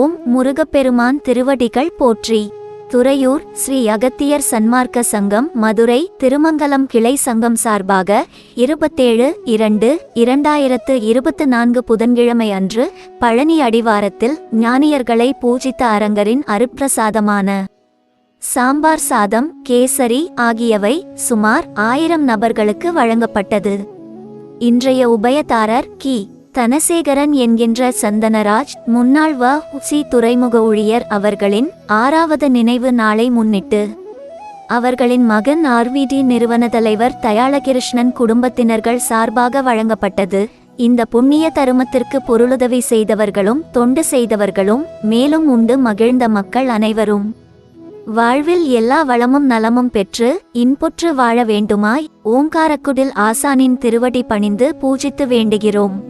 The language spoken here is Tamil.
ஓம் முருகப்பெருமான் திருவடிகள் போற்றி. துறையூர் ஸ்ரீ அகத்தியர் சன்மார்க்க சங்கம் மதுரை திருமங்கலம் கிளை சங்கம் சார்பாக இருபத்தேழு இரண்டு இரண்டாயிரத்து இருபத்து நான்கு புதன்கிழமை அன்று பழனி அடிவாரத்தில் ஞானியர்களை பூஜித்த அரங்கரின் அருப்பிரசாதமான சாம்பார் சாதம் கேசரி ஆகியவை சுமார் ஆயிரம் நபர்களுக்கு வழங்கப்பட்டது. இன்றைய உபயதாரர் கி. தனசேகரன் என்கின்ற சந்தனராஜ் முன்னாள் வ. சி. துறைமுக ஊழியர் அவர்களின் ஆறாவது நினைவு நாளை முன்னிட்டு அவர்களின் மகன் ஆர்விடி நிறுவன தலைவர் தயாளகிருஷ்ணன் குடும்பத்தினர்கள் சார்பாக வழங்கப்பட்டது. இந்த புண்ணிய தருமத்திற்கு பொருளுதவி செய்தவர்களும் தொண்டு செய்தவர்களும் மேலும் உண்டு மகிழ்ந்த மக்கள் அனைவரும். வாழ்வில் எல்லா வளமும் நலமும் பெற்று இன்புற்று வாழ வேண்டுமாய் ஓங்காரக்குடில் ஆசானின் திருவடி பணிந்து பூஜித்து வேண்டுகிறோம்.